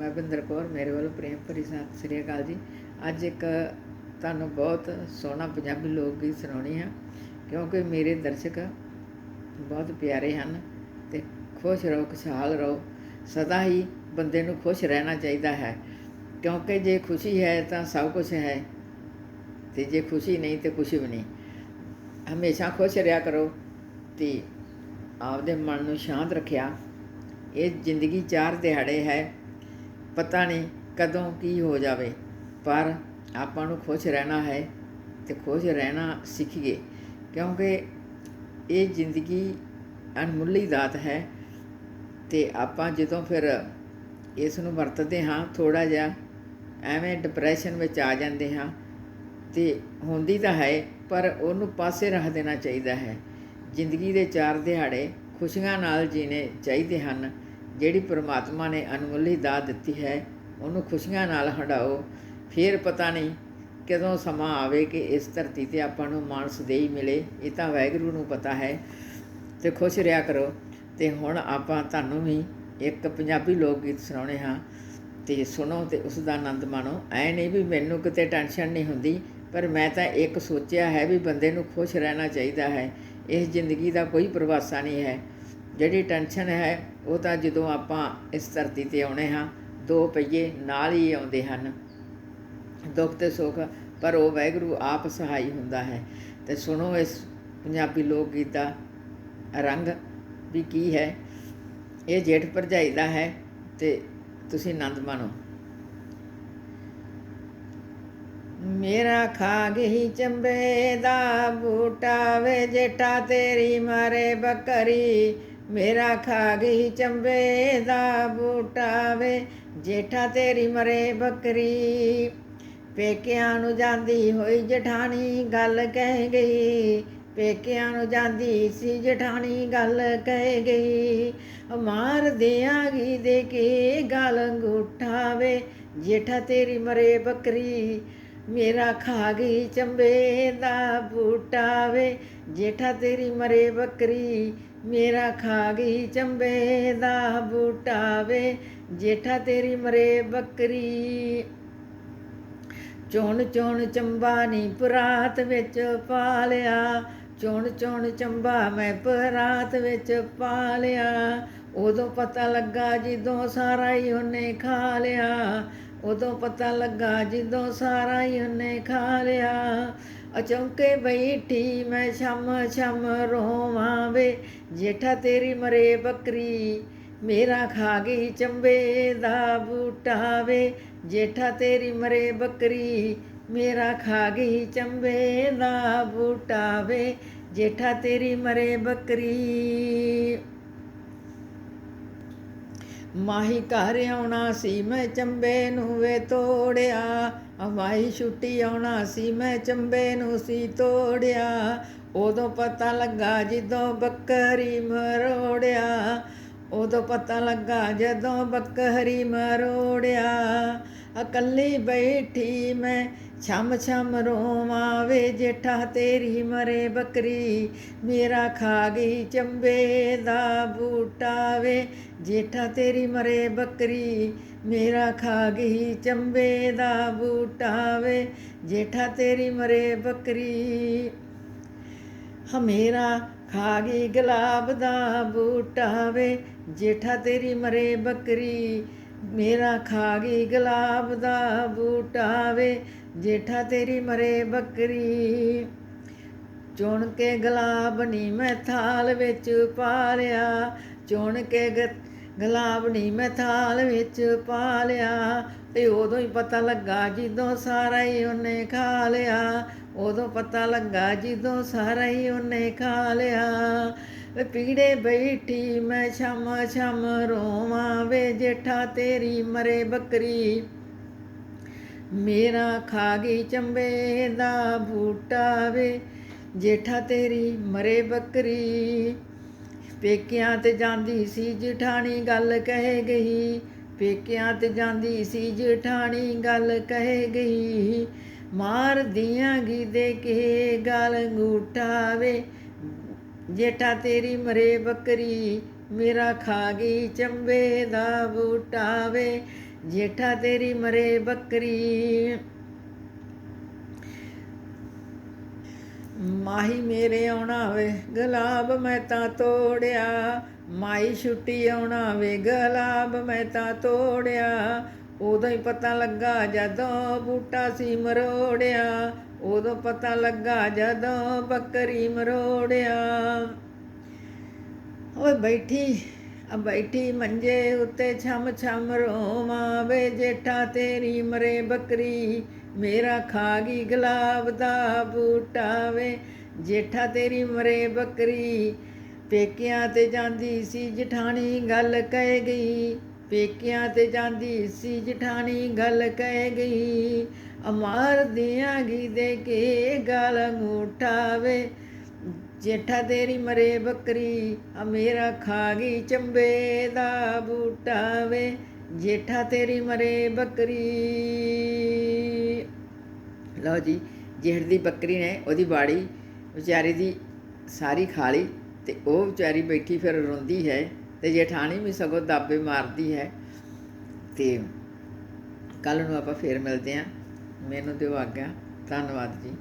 ਮੈਂ ਬਿੰਦਰ ਕੌਰ, ਮੇਰੇ ਵੱਲੋਂ ਪ੍ਰੇਮ ਭਰੀ ਸਤਿ ਸ੍ਰੀ ਅਕਾਲ ਜੀ। ਅੱਜ ਇੱਕ ਤੁਹਾਨੂੰ ਬਹੁਤ ਸੋਹਣਾ ਪੰਜਾਬੀ ਲੋਕ ਗੀਤ ਸੁਣਾਉਣੀ ਆ, ਕਿਉਂਕਿ ਮੇਰੇ ਦਰਸ਼ਕ ਬਹੁਤ ਪਿਆਰੇ ਹਨ ਤੇ ਖੁਸ਼ ਰਹੋ, ਖੁਸ਼ਹਾਲ ਰਹੋ। ਸਦਾ ਹੀ ਬੰਦੇ ਨੂੰ ਖੁਸ਼ ਰਹਿਣਾ ਚਾਹੀਦਾ ਹੈ, ਕਿਉਂਕਿ ਜੇ ਖੁਸ਼ੀ ਹੈ ਤਾਂ ਸਭ ਕੁਝ ਹੈ ਤੇ ਜੇ ਖੁਸ਼ੀ ਨਹੀਂ ਤੇ ਕੁਝ ਵੀ ਨਹੀਂ। ਹਮੇਸ਼ਾ ਖੁਸ਼ ਰਿਹਾ ਕਰੋ ਤੇ ਆਪਦੇ ਮਨ ਨੂੰ ਸ਼ਾਂਤ ਰੱਖਿਆ। ਇਹ ਜ਼ਿੰਦਗੀ ਚਾਰ ਦਿਹਾੜੇ ਹੈ ਪਤਾ ਨਹੀਂ ਕਦੋਂ ਕੀ ਹੋ ਜਾਵੇ। ਪਰ ਆਪਾਂ ਨੂੰ ਖੁਸ਼ ਰਹਿਣਾ ਹੈ ਤੇ ਖੁਸ਼ ਰਹਿਣਾ ਸਿੱਖੀਏ ਕਿਉਂਕਿ ਇਹ ਜ਼ਿੰਦਗੀ ਅਣਮੁੱਲੀ ਦਾਤ ਹੈ ਤੇ ਆਪਾਂ ਜਦੋਂ ਫਿਰ ਇਸ ਨੂੰ ਵਰਤਦੇ ਹਾਂ ਥੋੜਾ ਜਿਹਾ ਐਵੇਂ ਡਿਪਰੈਸ਼ਨ ਵਿੱਚ ਆ ਜਾਂਦੇ ਹਾਂ ਤੇ ਹੁੰਦੀ ਤਾਂ ਹੈ, ਪਰ ਉਹਨੂੰ ਪਾਸੇ ਰੱਖ ਦੇਣਾ ਚਾਹੀਦਾ ਹੈ। ਜ਼ਿੰਦਗੀ ਦੇ ਚਾਰ ਦਿਹਾੜੇ ਖੁਸ਼ੀਆਂ ਨਾਲ ਜੀਣੇ ਚਾਹੀਦੇ ਹਨ। ਜਿਹੜੀ ਪ੍ਰਮਾਤਮਾ ਨੇ ਅਨਮੁੱਲੀ ਦਾਤ ਦਿੱਤੀ ਹੈ, ਉਹਨੂੰ ਖੁਸ਼ੀਆਂ ਨਾਲ ਹੰਡਾਓ ਫਿਰ ਪਤਾ ਨਹੀਂ ਕਦੋਂ ਸਮਾਂ ਆਵੇ ਕਿ ਇਸ ਧਰਤੀ ਤੇ ਆਪਾਂ ਨੂੰ ਮਾਨਸ ਦੇਈ ਮਿਲੇ। ਇਹ ਤਾਂ ਵਾਹਿਗੁਰੂ ਨੂੰ ਪਤਾ ਹੈ। ਤੇ ਖੁਸ਼ ਰਿਹਾ ਕਰੋ। ਤੇ ਹੁਣ ਆਪਾਂ ਤੁਹਾਨੂੰ ਵੀ ਇੱਕ ਪੰਜਾਬੀ ਲੋਕ ਗੀਤ ਸੁਣਾਉਣੇ ਹਾਂ। ਤੇ ਸੁਣੋ ਤੇ ਉਸ ਦਾ ਆਨੰਦ ਮਾਣੋ। ਐ ਨਹੀਂ ਵੀ ਮੈਨੂੰ ਕਿਤੇ ਟੈਨਸ਼ਨ ਨਹੀਂ ਹੁੰਦੀ, ਪਰ ਮੈਂ ਤਾਂ ਇੱਕ ਸੋਚਿਆ ਹੈ ਵੀ ਬੰਦੇ ਨੂੰ ਖੁਸ਼ ਰਹਿਣਾ ਚਾਹੀਦਾ ਹੈ। ਇਸ ਜ਼ਿੰਦਗੀ ਦਾ ਕੋਈ ਪ੍ਰਵਾਸਾ ਨਹੀਂ ਹੈ। ਜਿਹੜੀ ਟੈਨਸ਼ਨ ਹੈ, ਉਹ ਤਾਂ ਜਦੋਂ ਆਪਾਂ ਇਸ ਧਰਤੀ ਤੇ ਆਉਣੇ ਹਾਂ, ਦੋ ਪਈਏ ਨਾਲ ਹੀ ਆਉਂਦੇ ਹਨ। ਦੁੱਖ ਤੇ ਸੁੱਖ, ਪਰ ਉਹ ਵਾਹਿਗੁਰੂ ਆਪ ਸਹਾਈ ਹੁੰਦਾ ਹੈ। ਤੇ ਸੁਣੋ ਇਸ ਪੰਜਾਬੀ ਲੋਕ ਗੀਤ ਦਾ ਰੰਗ ਵੀ ਕੀ ਹੈ। ਇਹ ਜੇਠ ਭਰਜਾਈ ਦਾ ਹੈ ਤੇ ਤੁਸੀਂ ਆਨੰਦ ਮਾਣੋ। ਮੇਰਾ ਖਾ ਗਈ ਚੰਬੇ ਦਾ ਬੂਟਾ ਵੇ, ਜੇਠਾ ਤੇਰੀ ਮਾਰੇ ਬੱਕਰੀ। ਮੇਰਾ ਖਾ ਗਈ ਚੰਬੇ ਦਾ ਬੂਟਾ ਵੇ, ਜੇਠਾ ਤੇਰੀ ਮਰੇ ਬੱਕਰੀ। ਪੇਕਿਆਂ ਨੂੰ ਜਾਂਦੀ ਹੋਈ ਜਠਾਣੀ ਗੱਲ ਕਹਿ ਗਈ। ਪੇਕਿਆਂ ਨੂੰ ਜਾਂਦੀ ਸੀ ਜਠਾਣੀ ਗੱਲ ਕਹਿ ਗਈ। ਮਾਰ ਦਿਆਂਗੀ ਦੇ ਕੇ ਗਲ ਅੰਗੂਠਾਵੇ ਜੇਠਾ ਤੇਰੀ ਮਰੇ ਬੱਕਰੀ। ਮੇਰਾ ਖਾ ਗਈ ਚੰਬੇ ਦਾ ਬੂਟਾ ਵੇ ਜੇਠਾ ਤੇਰੀ ਮਰੇ ਬੱਕਰੀ, ਮੇਰਾ ਖਾ ਗਈ ਚੰਬੇ ਦਾ ਬੂਟਾ ਵੇ। ਜੇਠਾ ਤੇਰੀ ਮਰੇ ਬੱਕਰੀ, ਚੋਣ ਚੋਣ ਚੰਬਾ ਨੀ ਪਰਾਤ ਵਿੱਚ ਪਾਲਿਆ। ਚੋਣ ਚੋਣ ਚੰਬਾ ਮੈਂ ਪਰਾਤ ਵਿੱਚ ਪਾਲਿਆ। ਉਦੋਂ ਪਤਾ ਲੱਗਾ ਜਦੋਂ ਸਾਰਾ ਹੀ ਉਹਨੇ ਖਾ ਲਿਆ। ਉਦੋਂ ਪਤਾ ਲੱਗਾ ਜਦੋਂ ਸਾਰਾ ਹੀ ਉਹਨੇ ਖਾ ਲਿਆ। ਅਚੌਂਕੇ ਬੈਠੀ ਮੈਂ ਸ਼ਮ ਸ਼ਮ ਰੋਵਾਂ ਵੇ ਜੇਠਾ ਤੇਰੀ ਮਰੇ ਬੱਕਰੀ, ਮੇਰਾ ਖਾ ਗਈ ਚੰਬੇ ਦਾ ਬੂਟਾ ਵੇ ਜੇਠਾ ਤੇਰੀ ਮਰੇ ਬੱਕਰੀ, ਮੇਰਾ ਖਾ ਗਈ ਚੰਬੇ ਦਾ ਬੂਟਾ ਵੇ ਜੇਠਾ ਤੇਰੀ ਮਰੇ ਬੱਕਰੀ। ਮਾਹੀ ਘਰ ਆਉਣਾ ਸੀ, ਮੈਂ ਚੰਬੇ ਨੂੰ ਵੇ ਤੋੜਿਆ। ਅਮਾਈ ਛੁੱਟੀ ਆਉਣਾ ਸੀ, ਮੈਂ ਚੰਬੇ ਨੂੰ ਸੀ ਤੋੜਿਆ। ਉਦੋਂ ਪਤਾ ਲੱਗਾ ਜਦੋਂ ਬੱਕਰੀ ਮਰੋੜਿਆ। ਉਦੋਂ ਪਤਾ ਲੱਗਾ ਜਦੋਂ ਬੱਕਰੀ ਮਰੋੜਿਆ। ਇਕੱਲੀ ਬੈਠੀ ਮੈਂ ਛਮ ਛਮ ਰੋਵਾਂ ਵੇ ਜੇਠਾ ਤੇਰੀ ਮਰੇ ਬੱਕਰੀ, ਮੇਰਾ ਖਾ ਗਈ ਚੰਬੇ ਦਾ ਬੂਟਾ ਵੇ। ਜੇਠਾ ਤੇਰੀ ਮਰੇ ਬੱਕਰੀ, ਮੇਰਾ ਖਾ ਗਈ ਚੰਬੇ ਦਾ ਬੂਟਾ ਵੇ। ਜੇਠਾ ਤੇਰੀ ਮਰੇ ਬੱਕਰੀ, ਹਮੇਰਾ ਖਾ ਗਈ ਗੁਲਾਬ ਦਾ ਬੂਟਾ ਵੇ। ਜੇਠਾ ਤੇਰੀ ਮਰੇ ਬੱਕਰੀ ਮੇਰਾ ਖਾ ਗਈ ਗੁਲਾਬ ਦਾ ਬੂਟਾ ਵੇ ਜੇਠਾ ਤੇਰੀ ਮਰੇ ਬੱਕਰੀ। ਚੁਣ ਕੇ ਗੁਲਾਬ ਨੀ ਮੈਂ ਥਾਲ ਵਿੱਚ ਪਾ ਲਿਆ ਚੁਣ ਕੇ ਗ- ਗੁਲਾਬ ਨੀ ਮੈਂ ਥਾਲ ਵਿੱਚ ਪਾ ਲਿਆ ਤੇ ਉਦੋਂ ਹੀ ਪਤਾ ਲੱਗਾ ਜਦੋਂ ਸਾਰਾ ਹੀ ਉਹਨੇ ਖਾ ਲਿਆ, ਉਦੋਂ ਪਤਾ ਲੱਗਾ ਜਦੋਂ ਸਾਰਾ ਹੀ ਉਹਨੇ ਖਾ ਲਿਆ। ਪੀੜੇ ਬੈਠੀ, ਮੈਂ ਛਮ ਛਮ ਰੋਵਾਂ ਵੇ ਜੇਠਾ ਤੇਰੀ ਮਰੇ ਬੱਕਰੀ। ਮੇਰਾ ਖਾ ਗਈ ਚੰਬੇ ਦਾ ਬੂਟਾ ਵੇ, ਜੇਠਾ ਤੇਰੀ ਮਰੇ ਬੱਕਰੀ। ਪੇਕਿਆਂ ਤੇ ਜਾਂਦੀ ਸੀ ਜਠਾਣੀ ਗੱਲ ਕਹਿ ਗਈ, ਪੇਕਿਆਂ ਤੇ ਜਾਂਦੀ ਸੀ ਜਠਾਣੀ ਗੱਲ ਕਹਿ ਗਈ। ਮਾਰ ਦਿਆਂਗੀ ਦੇ ਕੇ ਗਲ ਵੇ ਜੇਠਾ ਤੇਰੀ ਮਰੇ ਬੱਕਰੀ, ਮੇਰਾ ਖਾ ਗਈ ਚੰਬੇ ਦਾ ਬੂਟਾ ਵੇ। ਜੇਠਾ ਤੇਰੀ ਮਰੇ ਬੱਕਰੀ। ਮਾਹੀ ਮੇਰੇ ਆਉਣਾ ਵੇ, ਗੁਲਾਬ ਮੈਂ ਤਾਂ ਤੋੜਿਆ। ਮਾਈ ਛੁੱਟੀ ਆਉਣਾ ਵੇ, ਗੁਲਾਬ ਮੈਂ ਤਾਂ ਤੋੜਿਆ। ਉਦੋਂ ਹੀ ਪਤਾ ਲੱਗਾ ਜਦੋਂ ਬੂਟਾ ਸੀ ਮਰੋੜਿਆ। ਉਦੋਂ ਪਤਾ ਲੱਗਾ ਜਦੋਂ ਬੱਕਰੀ ਮਰੋੜਿਆ। ਓਏ ਬੈਠੀ, ਆ ਬੈਠੀ ਮੰਜੇ ਉੱਤੇ ਛਮ ਛਮ ਰੋਵਾਂ ਵੇ ਜੇਠਾ ਤੇਰੀ ਮਰੇ ਬੱਕਰੀ, ਮੇਰਾ ਖਾ ਗਈ ਗੁਲਾਬ ਦਾ ਬੂਟਾ ਵੇ ਜੇਠਾ ਤੇਰੀ ਮਰੇ ਬੱਕਰੀ, ਪੇਕਿਆਂ ਤੇ ਜਾਂਦੀ ਸੀ ਜਠਾਣੀ ਗੱਲ ਕਹਿ ਗਈ। ਪੇਕਿਆਂ ਤੇ ਜਾਂਦੀ ਸੀ ਜਠਾਣੀ ਗੱਲ ਕਹਿ ਗਈ। ਅਮਾਰ ਦੀਆਂ ਗੀ ਕੇ ਗਲ ਅੰਗੂਠਾ ਜੇਠਾ ਤੇਰੀ ਮਰੇ ਬੱਕਰੀ ਆ ਮੇਰਾ ਖਾ ਗਈ ਚੰਬੇ ਦਾ ਬੂਟਾ ਵੇ ਜੇਠਾ ਤੇਰੀ ਮਰੇ ਬੱਕਰੀ। ਲਓ ਜੀ, ਜੇਠ ਦੀ ਬੱਕਰੀ ਨੇ ਉਹਦੀ ਬਾੜੀ ਵਿਚਾਰੀ ਦੀ ਸਾਰੀ ਖਾ ਲਈ ਤੇ ਉਹ ਵਿਚਾਰੀ ਬੈਠੀ ਫਿਰ ਰੋਂਦੀ ਹੈ ਤੇ ਜੇਠਾਣੀ ਵੀ ਸਗੋਂ ਦਾਬੇ ਮਾਰਦੀ ਹੈ। ਤੇ ਕੱਲ ਨੂੰ ਆਪਾਂ ਫੇਰ ਮਿਲਦੇ ਹਾਂ। ਮੈਨੂੰ ਦਿਓ ਆਗਿਆ। ਧੰਨਵਾਦ ਜੀ।